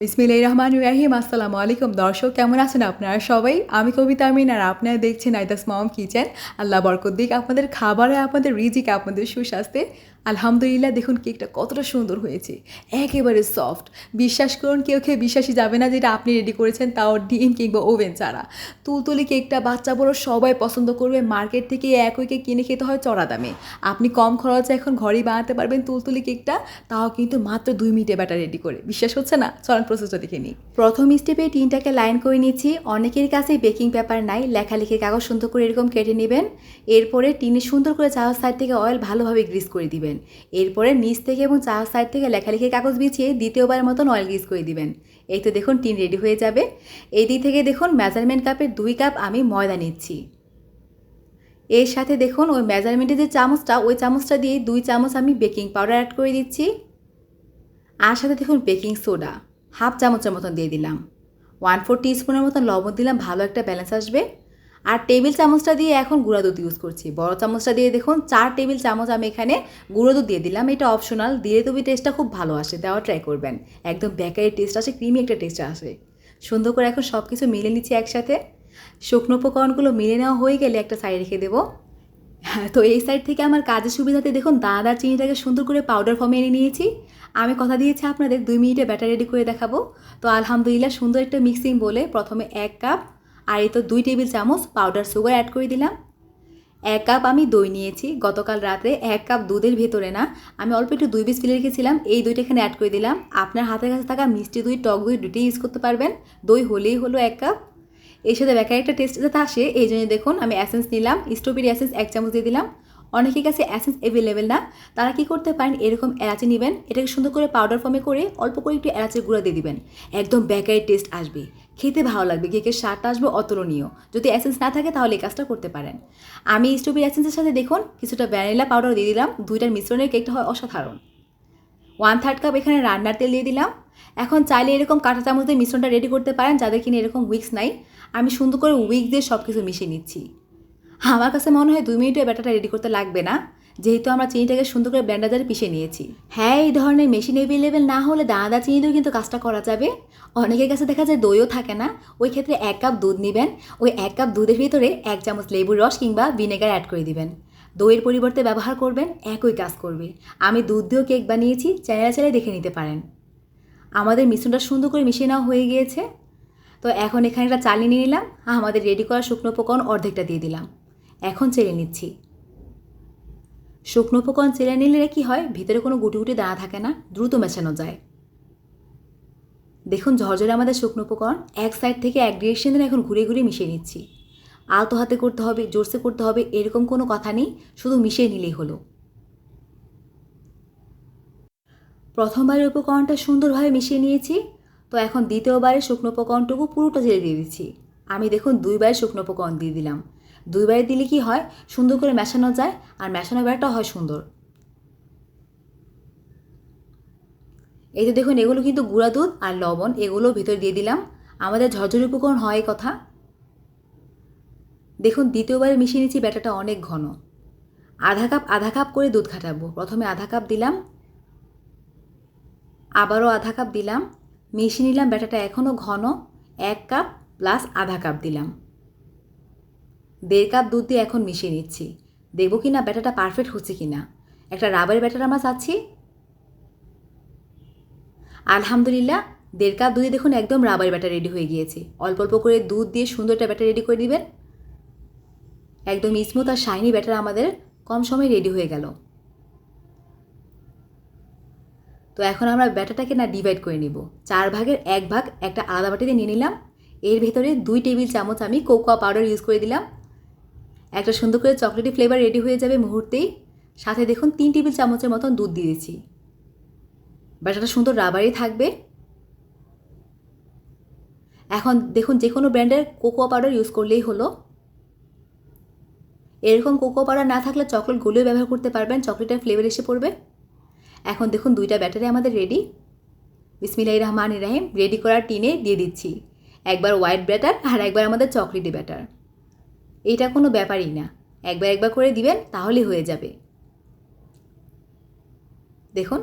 বিসমিল্লাহির রহমান রাহিম, আসসালামু আলাইকুম। দর্শক, কেমন আছেন আপনারা সবাই? আমি কবিতা আমিন আর আপনারা দেখছেন আইদাস মম কিচেন। আল্লাহ বরকত দিক। আপনাদের খাবারে, আপনাদের রিজিক, আপনাদের সুস্বাস্থ্যে আলহামদুলিল্লাহ, দেখুন কেকটা কতটা সুন্দর হয়েছে। একেবারে সফট বিশ্বাস করুন, কেউ খেয়ে বিশ্বাসই যাবে না যেটা আপনি রেডি করেছেন, তাও ডিম কিংবা ওভেন ছাড়া। তুলতুলি কেকটা বাচ্চা বড় সবাই পছন্দ করবে, মার্কেট থেকে একই কেক কিনে খেতে হয় চড়া দামে। আপনি কম খরচে এখন ঘরেই বানাতে পারবেন তুলতুলি কেকটা, তাও কিন্তু মাত্র দুই মিনিটে ব্যাটার রেডি করে। বিশ্বাস হচ্ছে না? চলেন প্রসেসটা দেখে নিই। প্রথম স্টেপে টিনটাকে লাইন করে নিচ্ছি। অনেকের কাছে বেকিং পেপার নাই, লেখালেখির কাগজ সুন্দর করে এরকম কেটে নেবেন। এরপরে টিনে সুন্দর করে চাওয়ার সাইড থেকে অয়েল ভালোভাবে গ্রিস করে দিবেন। এরপরে নিচ থেকে এবং চার সাইড থেকে লেখালেখির কাগজ বিছিয়ে দ্বিতীয়বার মতন অয়েল গ্রিস করে দিবেন। এই তো দেখুন টিন রেডি হয়ে যাবে। এই দিক থেকে দেখুন মেজারমেন্ট কাপের দুই কাপ আমি ময়দা নিচ্ছি। এর সাথে দেখুন ওই মেজারমেন্টের যে চামচটা, ওই চামচটা দিয়ে দুই চামচ আমি বেকিং পাউডার অ্যাড করে দিচ্ছি। আর সাথে দেখুন বেকিং সোডা হাফ চামচের মতন দিয়ে দিলাম। ওয়ান ফোর স্পুনের মতন লবণ দিলাম, ভালো একটা ব্যালেন্স আসবে। আর টেবিল চামচটা দিয়ে এখন গুঁড়া দুধ ইউজ করছি। বড় চামচটা দিয়ে দেখুন, চার টেবিল চামচ আমি এখানে গুঁড়ো দুধ দিয়ে দিলাম। এটা অপশনাল দিলে তুমি টেস্টটা খুব ভালো আসে, দেওয়া ট্রাই করবেন। একদম বেকারি টেস্ট আসে ক্রিমি একটা টেস্ট আসে। সুন্দর করে এখন সব কিছু মিলে নিচ্ছি একসাথে। শুকনো উপকরণগুলো মিলে নেওয়া হয়ে গেলে একটা সাইড রেখে দেবো। হ্যাঁ তো এই সাইড থেকে আমার কাজের সুবিধাতে দেখুন দাদা চিনিটাকে সুন্দর করে পাউডার ফর্মে এনে নিয়েছি। আমি কথা দিয়েছি আপনাদের, দুই মিনিটে ব্যাটার রেডি করে দেখাবো। তো আলহামদুলিল্লাহ সুন্দর একটা মিক্সিং বলে, প্রথমে এক কাপ আর এই তো দুই টেবিল চামচ পাউডার সুগার অ্যাড করে দিলাম। এক কাপ আমি দই নিয়েছি, গতকাল রাতে এক কাপ দুধের ভেতরে না, আমি অল্প একটু দুই বিস ফেলে রেখেছিলাম এই দুইটা এখানে অ্যাড করে দিলাম। আপনার হাতের কাছে থাকা মিষ্টি দই, টক দই দুটোই ইউজ করতে পারবেন, দই হলেই হলো এক কাপ এর সাথে বেকার একটা টেস্ট যাতে আসে, এই জন্য দেখুন আমি অ্যাসেন্স নিলাম স্ট্রবেরি অ্যাসেন্স এক চামচ দিয়ে দিলাম। অনেকের কাছে অ্যাসেন্স অ্যাভেলেবেল না, তারা কি করতে পারেন, এরকম এলাচি নেবেন, এটাকে সুন্দর করে পাউডার ফর্মে করে অল্প করে একটু এলাচের গুঁড়া দিয়ে দিবেন, একদম বেকারি টেস্ট আসবে। খেতে ভালো লাগবে, কেকের স্বাদটা আসবে অতুলনীয়। যদি অ্যাসেন্স না থাকে তাহলে এই কাজটা করতে পারেন। আমি স্ট্রবেরি অ্যাসেন্সের সাথে দেখুন, কিছুটা ভ্যানিলা পাউডার দিয়ে দিলাম, দুইটার মিশ্রণের কেকটা হয় অসাধারণ। ওয়ান থার্ড কাপ এখানে রান্নার তেল দিয়ে দিলাম। এখন চাইলে এরকম কাঁটা চামচ দিয়ে মিশ্রণটা রেডি করতে পারেন, যাদের কিনে এরকম উইক্স নাই। আমি সুন্দর করে উইক দিয়ে সব কিছু মিশিয়ে নিচ্ছি। আমার কাছে মনে হয় দুই মিনিটে ব্যাটারটা রেডি করতে লাগবে না। যেহেতু আমরা চিনিটাকে সুন্দর করে ব্লেন্ডারে পিষে নিয়েছি। হ্যাঁ এই ধরনের মেশিন অ্যাভেলেবেল না হলে দাদা চিনি দিয়েও কিন্তু কাজটা করা যাবে। অনেকের কাছে দেখা যায় দইও থাকে না। ওই ক্ষেত্রে এক কাপ দুধ নেবেন। ওই এক কাপ দুধের ভিতরে এক চামচ লেবুর রস কিংবা ভিনেগার অ্যাড করে দিবেন। দইয়ের পরিবর্তে ব্যবহার করবেন, একই কাজ করবে। আমি দুধ দিয়েও কেক বানিয়েছি চ্যানেলে চ্যানেলে দেখে নিতে পারেন। আমাদের মিশ্রণটা সুন্দর করে মিশিয়ে নেওয়া হয়ে গিয়েছে। তো এখন এখানে একটা চালিয়ে নিয়ে নিলাম। আমাদের রেডি করা শুকনো উপকরণ অর্ধেকটা দিয়ে দিলাম। এখন চেলে নিচ্ছি। শুকনো উপকরণ চেলে নিলে কি হয়? ভিতরে কোনো গুটি গুটি দানা থাকে না, দ্রুত মেশানো যায়। দেখুন ঝরঝরে আমাদের শুকনো উপকরণ এক সাইড থেকে এক ডিরেকশন এখন ঘুরে ঘুরে মিশিয়ে নিচ্ছি। আলতো হাতে করতে হবে, জোরসে করতে হবে, এরকম কোনো কথা নেই, শুধু মিশিয়ে নিলেই হলো। প্রথমবারের উপকরণটা সুন্দরভাবে মিশিয়ে নিয়েছি। তো এখন দ্বিতীয়বারের শুকনো উপকরণটুকু পুরোটা জেলে দিয়ে দিচ্ছি। আমি দেখুন দুইবারের শুকনো উপকরণ দিয়ে দিলাম। দুইবারে দিলে কি হয়? সুন্দর করে মেশানো যায় আর মেশানো বেড়াটা হয় সুন্দর। এই তো দেখুন, এগুলো কিন্তু গুঁড়া দুধ আর লবণ, এগুলো ভিতরে দিয়ে দিলাম। আমাদের ঝরঝরি উপকরণ হয় কথা। দেখুন, দ্বিতীয়বারে মিশিয়ে নিচ্ছি ব্যাটাটা অনেক ঘন। আধা কাপ আধা কাপ করে দুধ খাটাবো। প্রথমে আধা কাপ দিলাম। আবারও আধা কাপ দিলাম। মিশিয়ে নিলাম ব্যাটাটা এখনও ঘন। এক কাপ প্লাস আধা কাপ দিলাম। দেড় কাপ দুধ দিয়ে এখন মিশিয়ে নিচ্ছি। দেখব কি না ব্যাটাটা পারফেক্ট হচ্ছে কি না একটা রাবারের ব্যাটার আমরা চাচ্ছি। আলহামদুলিল্লাহ, দেড় কাপ দুধে দেখুন একদম রাবারের ব্যাটার রেডি হয়ে গিয়েছে। অল্প অল্প করে দুধ দিয়ে সুন্দর একটা ব্যাটার রেডি করে দিবেন। একদম স্মুথ আর শাইনি ব্যাটার আমাদের কম সময়ে রেডি হয়ে গেল। তো এখন আমরা ব্যাটাটাকে না ডিভাইড করে নেব। চার ভাগের এক ভাগ একটা আলাদা বাটিতে নিয়ে নিলাম। এর ভেতরে দুই টেবিল চামচ আমি কোকোয়া পাউডার ইউজ করে দিলাম। একটা সুন্দর করে চকলেটি ফ্লেভার রেডি হয়ে যাবে মুহূর্তেই। সাথে দেখুন তিন টেবিল চামচের মতন দুধ দিয়ে দিচ্ছি ব্যাটাটা সুন্দর রাবারই থাকবে। এখন দেখুন যে কোনো ব্র্যান্ডের কোকোয়া পাউডার ইউজ করলেই হলো। এরকম কোকো পাউডার না থাকলে চকলেট গুলিও ব্যবহার করতে পারবেন চকলেটের ফ্লেভার এসে পড়বে। এখন দেখুন দুইটা ব্যাটারি আমাদের রেডি বিসমিল্লাহ রহমান রাহিম রেডি করার টিনে দিয়ে দিচ্ছি। একবার হোয়াইট ব্যাটার আর একবার আমাদের চকলেটি ব্যাটার এটা কোনো ব্যাপারই না। একবার একবার করে দিবেন, তাহলেই হয়ে যাবে। দেখুন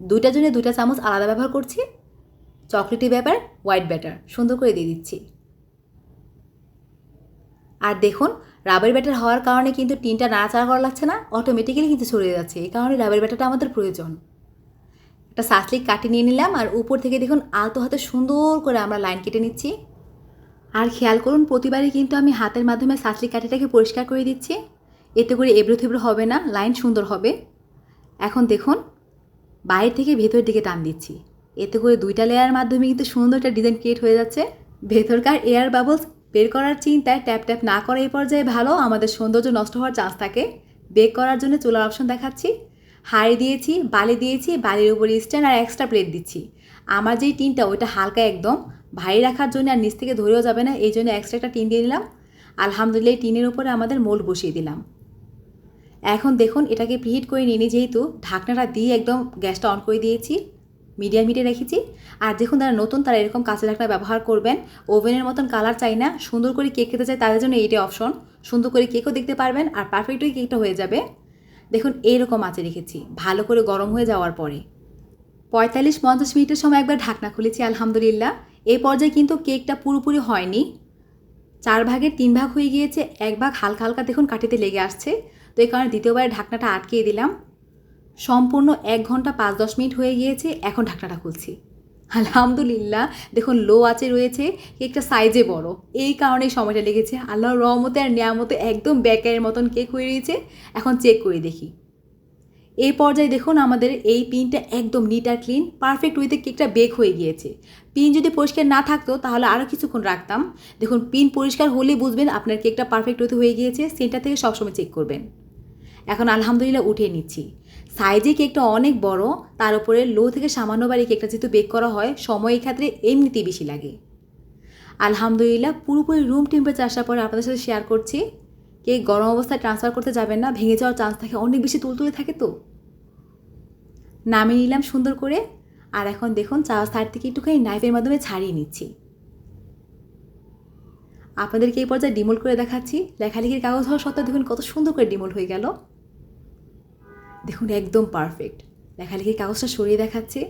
দুইটার জন্য দুইটা চামচ আলাদা ব্যবহার করছি। চকলেটি ব্যাপার, হোয়াইট ব্যাটার, সুন্দর করে দিয়ে দিচ্ছি। আর দেখুন, রাবার ব্যাটার হওয়ার কারণে কিন্তু টিনটা নাড়াচাড়া করা লাগছে না অটোমেটিক্যালি কিন্তু ছড়ে যাচ্ছে। এই কারণে রাবার ব্যাটারটা আমাদের প্রয়োজন। একটা সাসলিক কাটি নিয়ে নিলাম, আর উপর থেকে দেখুন, আলতো হাতে সুন্দর করে আমরা লাইন কেটে নিচ্ছি। আর খেয়াল করুন, প্রতিবারই কিন্তু আমি হাতের মাধ্যমে সাসলিক কাঠিটাকে পরিষ্কার করে দিচ্ছি। এতে করে এবড়ো থেবড়ো হবে না, লাইন সুন্দর হবে। এখন দেখুন, বাইরে থেকে ভেতরের দিকে টান দিচ্ছি। এতে করে দুইটা লেয়ার মাধ্যমে কিন্তু সুন্দর একটা ডিজাইন ক্রিয়েট হয়ে যাচ্ছে। ভেতরকার এয়ার বাবলস বের করার চিন্তায় ট্যাপ ট্যাপ না করা এই পর্যায়ে ভালো, আমাদের সৌন্দর্য নষ্ট হওয়ার চান্স থাকে। বেক করার জন্য চুলার অপশন দেখাচ্ছি। হাড়ি দিয়েছি, বালি দিয়েছি, বালির উপরে স্ট্যান্ড আর এক্সট্রা প্লেট দিচ্ছি। আমার যেই টিনটা, ওইটা হালকা একদম ভারী রাখার জন্য আর নিচ থেকে ধরেও যাবে না, এই জন্য এক্সট্রা একটা টিন দিয়ে দিলাম আলহামদুলিল্লাহ টিনের উপরে আমাদের মোল্ড বসিয়ে দিলাম। এখন দেখুন এটাকে প্রিহিট করে নিয়ে যেহেতু, ঢাকনাটা দিয়ে একদম গ্যাসটা অন করে দিয়েছি মিডিয়াম হিটে রেখেছি। আর দেখুন তারা নতুন তারা এরকম কাঁচা ঢাকনা ব্যবহার করবেন ওভেনের মতন কালার চাই না, সুন্দর করে কেক খেতে চাই, তাদের জন্য এইটাই অপশন সুন্দর করে কেকও দেখতে পারবেন আর পারফেক্টই কেকটা হয়ে যাবে। দেখুন এইরকম আঁচে রেখেছি, ভালো করে গরম হয়ে যাওয়ার পরে। পঁয়তাল্লিশ পঞ্চাশ মিনিটের সময় একবার ঢাকনা খুলেছি, আলহামদুলিল্লাহ। এই পর্যায়ে কিন্তু কেকটা পুরোপুরি হয়নি। চার ভাগের তিন ভাগ হয়ে গিয়েছে, এক ভাগ হালকা হালকা দেখুন কাঠিতে লেগে আসছে। তো এই কারণে দ্বিতীয়বার ঢাকনাটা আটকিয়ে দিলাম। সম্পূর্ণ এক ঘণ্টা পাঁচ দশ মিনিট হয়ে গিয়েছে, এখন ঢাকনাটা খুলছি। আলহামদুলিল্লাহ, দেখুন লো আছে রয়েছে, কেকটা সাইজে বড়। এই কারণেই সময়টা লেগেছে। আল্লাহর রহমতে আর নিয়ামতে একদম ব্যাকারের মতন কেক হয়ে রয়েছে। এখন চেক করে দেখি। এই পর্যায়ে দেখুন আমাদের এই পিনটা একদম নিট আর ক্লিন পারফেক্ট ওয়েতে কেকটা বেক হয়ে গিয়েছে। পিন যদি পরিষ্কার না থাকতো, তাহলে আরও কিছুক্ষণ রাখতাম। দেখুন, পিন পরিষ্কার হলে বুঝবেন আপনার কেকটা পারফেক্ট ওয়েতে হয়ে গিয়েছে সেন্টার থেকে সবসময় চেক করবেন। এখন আলহামদুলিল্লাহ উঠিয়ে নিচ্ছি। সাইজে কেকটা অনেক বড়, তার উপরে লো থেকে সামান্য বাড়ি কেকটা যেহেতু বেক করা হয় সময় ক্ষেত্রে এমনিতেই বেশি লাগে। আলহামদুলিল্লাহ পুরোপুরি রুম টেম্পারেচার আসার পরে আপনাদের সাথে শেয়ার করছি। কেক গরম অবস্থায় ট্রান্সফার করতে যাবেন না? ভেঙে যাওয়ার চান্স থাকে। অনেক বেশি তুলতুলে থাকে তো। নামিয়ে নিলাম সুন্দর করে। আর এখন দেখুন, চা সাইড থেকে একটুখানি নাইফের মাধ্যমে ছাড়িয়ে নিচ্ছি। আপনাদেরকে এই পর্যায়ে ডিমোল করে দেখাচ্ছি। লেখালেখির কাগজ হওয়া সত্ত্বেও দেখুন কত সুন্দর করে ডিমোল হয়ে গেল। দেখুন, একদম পারফেক্ট লেখালেখির কাগজটা সরিয়ে দেখাচ্ছে।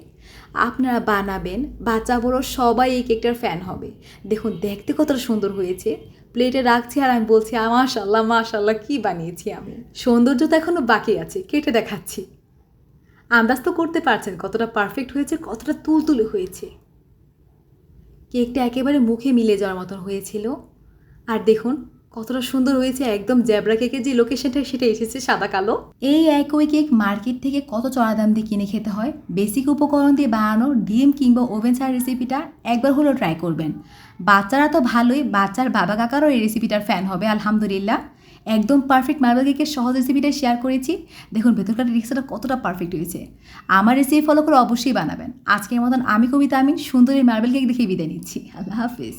আপনারা বানাবেন বাচ্চা বড় সবাই এই কেকটার ফ্যান হবে। দেখুন, দেখতে কতটা সুন্দর হয়েছে। প্লেটে রাখছি আর আমি বলছি মাশাল্লাহ মাশাল্লাহ, কী বানিয়েছি আমি? সৌন্দর্য তো এখনও বাকি আছে, কেটে দেখাচ্ছি। আন্দাজ তো করতে পারছেন কতটা পারফেক্ট হয়েছে, কতটা তুলতুলে হয়েছে। কেকটা একেবারে মুখে মিলে যাওয়ার মতন হয়েছিল। আর দেখুন কতটা সুন্দর হয়েছে, একদম জ্যাবরা কেকের যে লোকেশনটা সেটা এসেছে সাদা কালো। এই একই কেক মার্কেট থেকে কত চড়া দাম দিয়ে কিনে খেতে হয়? বেসিক উপকরণ দিয়ে বানানো ডিম কিংবা ওভেন ছাড়া রেসিপিটা একবার হলেও ট্রাই করবেন। বাচ্চারা তো ভালোই, বাচ্চার বাবা কাকারও এই রেসিপিটার ফ্যান হবে, আলহামদুলিল্লাহ। একদম পারফেক্ট মার্বেল কেকের সহজ রেসিপিটা শেয়ার করেছি। দেখুন, ভেতরকার রিক্সাটা কতটা পারফেক্ট হয়েছে। আমার রেসিপি ফলো করে অবশ্যই বানাবেন। আজকের মতন আমি কবিতা আমিন, সুন্দরী মার্বেল কেক দেখে বিদায় নিচ্ছি। আল্লাহ হাফিজ।